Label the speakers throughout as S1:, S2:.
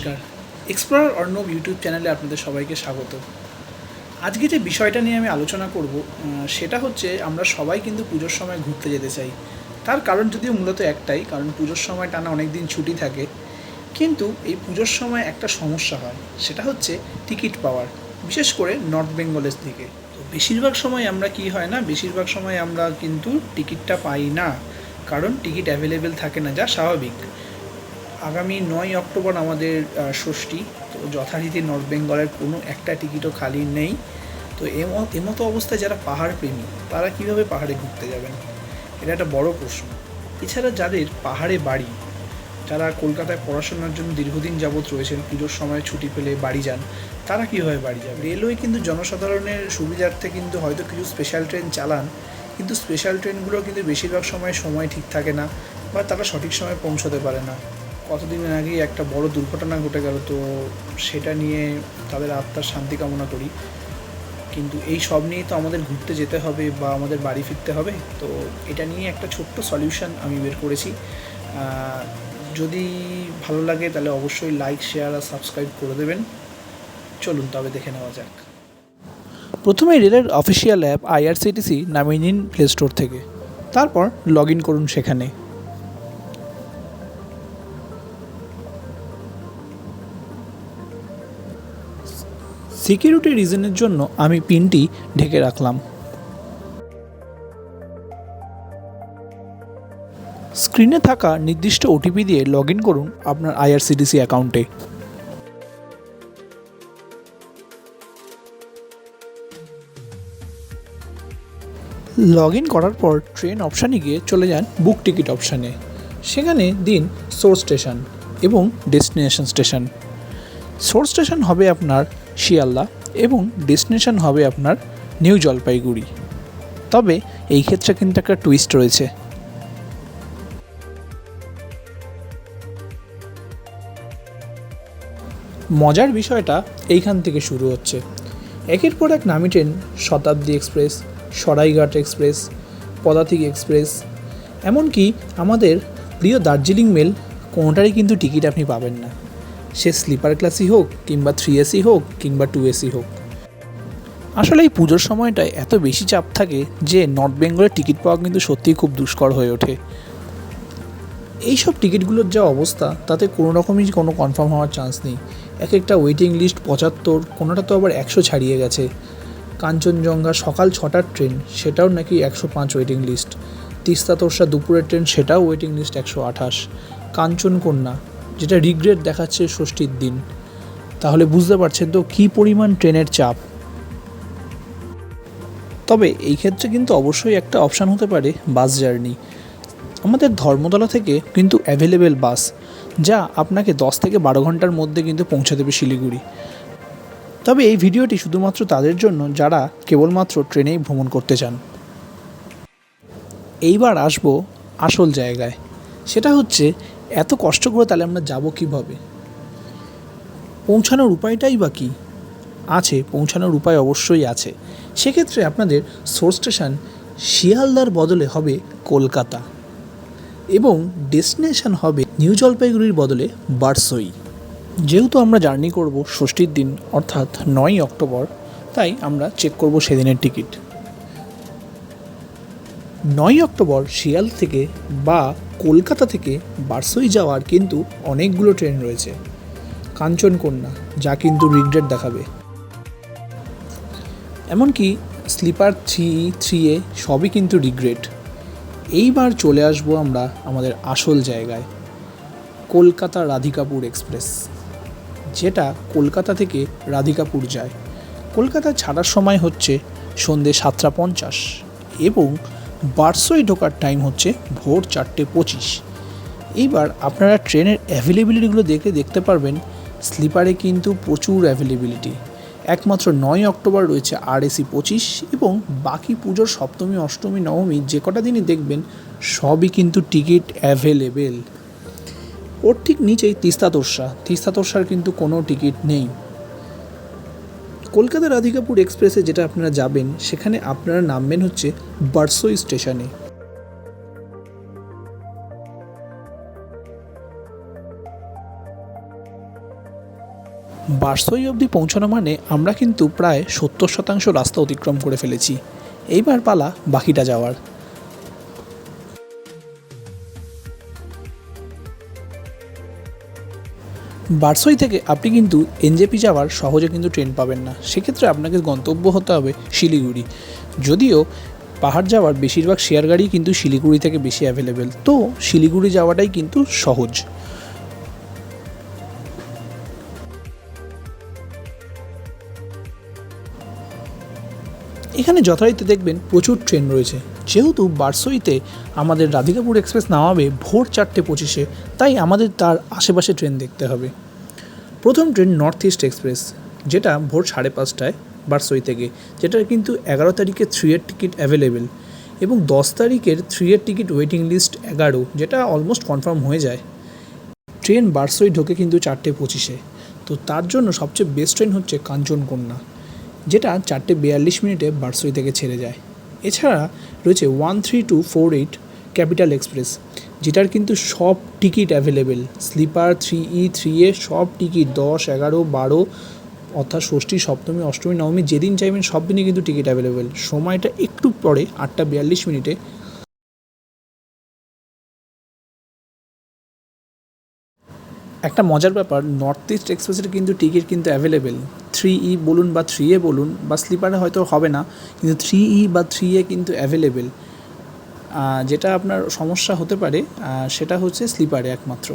S1: নমস্কার। Explorer Arnab YouTube চ্যানেলে আপনাদের সবাইকে স্বাগত। আজকে যে বিষয়টা নিয়ে আমি আলোচনা করব সেটা হচ্ছে আমরা সবাই কিন্তু পুজোর সময় ঘুরতে যেতে চাই। তার কারণ যদিও মূলত একটাই, কারণ পুজোর সময় টানা অনেক দিন ছুটি থাকে। কিন্তু এই পুজোর সময় একটা সমস্যা হয়, সেটা হচ্ছে টিকিট পাওয়ার, বিশেষ করে নর্থ বেঙ্গলের দিকে। বেশিরভাগ সময় আমরা কি হয় না, বেশিরভাগ সময় আমরা কিন্তু টিকিটটা পাই না। কারণ টিকিট অ্যাভেলেবেল থাকে না, যা স্বাভাবিক। আগামী নয় অক্টোবর আমাদের ষষ্ঠী, তো যথারীতি নর্থ বেঙ্গলের কোনো একটা টিকিটও খালি নেই। তো এম- এমতো অবস্থায় যারা পাহাড় প্রেমী, তারা কীভাবে পাহাড়ে ঘুরতে যাবেন? এটা একটা বড় প্রশ্ন। এছাড়া যাদের পাহাড়ে বাড়ি, যারা কলকাতায় পড়াশোনার জন্য দীর্ঘদিন যাবৎ রয়েছেন, পুজোর সময় ছুটি পেলে বাড়ি যান, তারা কীভাবে বাড়ি যাবে? রেলওয়ে কিন্তু জনসাধারণের সুবিধার্থে কিন্তু হয়তো কিছু স্পেশাল ট্রেন চালান, কিন্তু স্পেশাল ট্রেনগুলো কিন্তু বেশিরভাগ সময় সময় ঠিক থাকে না বা তারা সঠিক সময় পৌঁছতে পারে না। কতদিন আগেই একটা বড় দুর্ঘটনা ঘটে গেল, তো সেটা নিয়ে তাদের আত্মার শান্তি কামনা করি। কিন্তু এই সব নিয়েই তো আমাদের ঘুরতে যেতে হবে বা আমাদের বাড়ি ফিরতে হবে, তো এটা নিয়ে একটা ছোট্ট সলিউশন আমি বের করেছি। যদি ভালো লাগে তাহলে অবশ্যই লাইক শেয়ার আর সাবস্ক্রাইব করে দেবেন। চলুন তবে দেখে নেওয়া যাক। প্রথমে রেলের অফিসিয়াল অ্যাপ আইআরসিটিসি নামিয়ে নিন প্লে স্টোর থেকে। তারপর লগ ইন করুন সেখানে। সিকিউরিটি রিজনের জন্য আমি পিনটি ঢেকে রাখলাম। স্ক্রিনে থাকা নির্দিষ্ট ওটিপি দিয়ে লগ ইন করুন আপনার আইআরসিটিসি অ্যাকাউন্টে। লগ ইন করার পর ট্রেন অপশানে গিয়ে চলে যান বুক টিকিট অপশানে। সেখানে দিন সোর্স স্টেশন এবং ডেস্টিনেশন স্টেশন। সোর্স স্টেশন হবে আপনার শিয়ালদা এবং ডেস্টিনেশন হবে আপনার নিউ জলপাইগুড়ি। তবে এই ক্ষেত্রে কিন্তু একটা টুইস্ট রয়েছে। মজার বিষয়টা এইখান থেকে শুরু হচ্ছে। একের পর এক নামি train, Shatabdi express, Saraighat express, Padatik express, এমনকি আমাদের প্রিয় দার্জিলিং মেল কোনোটারই কিন্তু টিকিট আপনি পাবেন না। সে স্লিপার ক্লাসই হোক কিংবা থ্রি এসি হোক কিংবা টু এসি হোক। আসলে এই পুজোর সময়টায় এত বেশি চাপ থাকে যে নর্থ বেঙ্গলের টিকিট পাওয়া কিন্তু সত্যিই খুব দুষ্কর হয়ে ওঠে। এইসব টিকিটগুলোর যা অবস্থা, তাতে কোনো রকমই কোনো কনফার্ম হওয়ার চান্স নেই। এক একটা ওয়েটিং লিস্ট পঁচাত্তর, কোনোটা তো আবার একশো ছাড়িয়ে গেছে। কাঞ্চনজঙ্ঘা সকাল ছটার ট্রেন সেটাও নাকি একশো পাঁচ ওয়েটিং লিস্ট তিস্তা তোরসা দুপুরের ট্রেন সেটাও ওয়েটিং লিস্ট একশো আঠাশ। কাঞ্চনকন্যা যেটা রিগ্রেট দেখাচ্ছে ষষ্ঠীর দিন। তাহলে বুঝতে পারছেন তো কী পরিমাণ ট্রেনের চাপ। তবে এই ক্ষেত্রে কিন্তু অবশ্যই একটা অপশান হতে পারে বাস জার্নি আমাদের ধর্মতলা থেকে কিন্তু অ্যাভেলেবেল বাস যা আপনাকে দশ থেকে বারো ঘণ্টার মধ্যে কিন্তু পৌঁছে দেবে শিলিগুড়ি। তবে এই ভিডিওটি শুধুমাত্র তাদের জন্য, যারা কেবলমাত্র ট্রেনেই ভ্রমণ করতে চান। এইবার আসব আসল জায়গায়। সেটা হচ্ছে এত কষ্ট করে তাহলে আমরা যাব কীভাবে? পৌঁছানোর উপায়টাই বা কী? আছে, পৌঁছানোর উপায় অবশ্যই আছে। সেক্ষেত্রে আপনাদের সোর্স স্টেশন শিয়ালদার বদলে হবে কলকাতা এবং ডেস্টিনেশন হবে নিউ জলপাইগুড়ির বদলে বারসই। যেহেতু আমরা জার্নি করব ষষ্ঠীর দিন, অর্থাৎ নয়ই অক্টোবর, তাই আমরা চেক করব সেদিনের টিকিট নয় অক্টোবর শিয়াল থেকে বা কলকাতা থেকে বারসই যাওয়ার কিন্তু অনেকগুলো ট্রেন রয়েছে। কাঞ্চনকন্যা, যা কিন্তু রিগ্রেট দেখাবে। এমনকি স্লিপার থ্রি থ্রি এ সবই কিন্তু রিগ্রেট এইবার চলে আসব আমরা আমাদের আসল জায়গায়, কলকাতা রাধিকাপুর এক্সপ্রেস, যেটা কলকাতা থেকে রাধিকাপুর যায়। কলকাতা ছাড়ার সময় হচ্ছে সন্ধে সাতটা পঞ্চাশ এবং বারসই ঢোকার টাইম হচ্ছে ভোর চারটে পঁচিশ। এইবার আপনারা ট্রেনের অ্যাভেলেবিলিটিগুলো দেখে দেখতে পারবেন, স্লিপারে কিন্তু প্রচুর অ্যাভেলেবিলিটি একমাত্র নয় অক্টোবর রয়েছে আর এসি পঁচিশ এবং বাকি পুজোর সপ্তমী, অষ্টমী, নবমী যে কটা দিনই দেখবেন, সবই কিন্তু টিকিট অ্যাভেলেবেল ওর ঠিক নিচেই তিস্তা তোরসা। তিস্তা তোরসার কিন্তু কোনো টিকিট নেই। কলকাতা রাধিকাপুর এক্সপ্রেসে যেটা আপনারা যাবেন, সেখানে আপনারা নামবেন হচ্ছে বারসই স্টেশনে। বারসই অবধি পৌঁছানো মানে আমরা কিন্তু প্রায় সত্তর শতাংশ রাস্তা অতিক্রম করে ফেলেছি। এইবার পালা বাকিটা যাওয়ার। বারসই থেকে আপনি কিন্তু এনজেপি যাওয়ার সহজে কিন্তু ট্রেন পাবেন না। সেক্ষেত্রে আপনাকে গন্তব্য হতে হবে শিলিগুড়ি। যদিও পাহাড় যাওয়ার বেশিরভাগ শেয়ার গাড়ি কিন্তু শিলিগুড়ি থেকে বেশি অ্যাভেলেবেল তো শিলিগুড়ি যাওয়াটাই কিন্তু সহজ। এখানে যথারীতি দেখবেন প্রচুর ট্রেন রয়েছে। যেহেতু বারসইতে আমাদের রাধিকাপুর এক্সপ্রেস নামাবে ভোর চারটে পঁচিশে, তাই আমাদের তার আশেপাশে ট্রেন দেখতে হবে। প্রথম ট্রেন নর্থ ইস্ট এক্সপ্রেস, যেটা ভোর সাড়ে পাঁচটায় বারসই থেকে যেটার কিন্তু এগারো তারিখে থ্রি এর টিকিট অ্যাভেলেবেল এবং দশ তারিখের থ্রি এর টিকিট ওয়েটিং লিস্ট এগারো, যেটা অলমোস্ট কনফার্ম হয়ে যায়। ট্রেন বারসই ঢোকে কিন্তু চারটে পঁচিশে। তো তার জন্য সবচেয়ে বেস্ট ট্রেন হচ্ছে কাঞ্চনকন্যা। যেটা চারটে বিয়াল্লিশ মিনিটে বারসই থেকে ছেড়ে যায়। এছাড়া রয়েছে one three two four eight capital express, যেটার কিন্তু সব ticket available sleeper three E three A সব টিকিট, দশ, এগারো, বারো, অর্থাৎ ষষ্ঠী, সপ্তমী, অষ্টমী, নবমী, যেদিন চাইবেন সব দিনই কিন্তু টিকিট অ্যাভেলেবেল সময়টা একটু পরে আটটা বিয়াল্লিশ মিনিটে। একটা মজার ব্যাপার, নর্থ ইস্ট এক্সপ্রেসের কিন্তু টিকিট কিন্তু অ্যাভেলেবেল থ্রি ই বলুন বা থ্রি এ বলুন, বা স্লিপারে হয়তো হবে না, কিন্তু থ্রি ই বা থ্রি এ কিন্তু অ্যাভেলেবেল যেটা আপনার সমস্যা হতে পারে সেটা হচ্ছে স্লিপারে একমাত্র।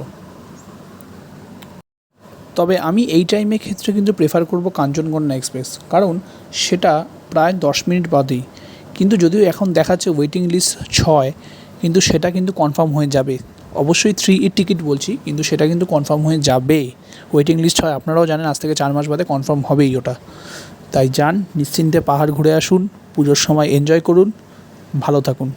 S1: তবে আমি এই টাইমের ক্ষেত্রে কিন্তু প্রেফার করব কাঞ্চনকন্যা এক্সপ্রেস কারণ সেটা প্রায় দশ মিনিট বাদেই। কিন্তু যদিও এখন দেখাচ্ছে ওয়েটিং লিস্ট ছয়, কিন্তু সেটা কিন্তু কনফার্ম হয়ে যাবে। অবশ্যই থ্রি ইট টিকিট বলছি, কিন্তু সেটা কিন্তু কনফার্ম হয়ে যাবে। ওয়েটিং লিস্ট হয়, আপনারাও জানেন, আজ থেকে চার মাস বাদে কনফার্ম হবেই ওটা। তাই যান, নিশ্চিন্তে পাহাড় ঘুরে আসুন, পুজোর সময় এনজয় করুন, ভালো থাকুন।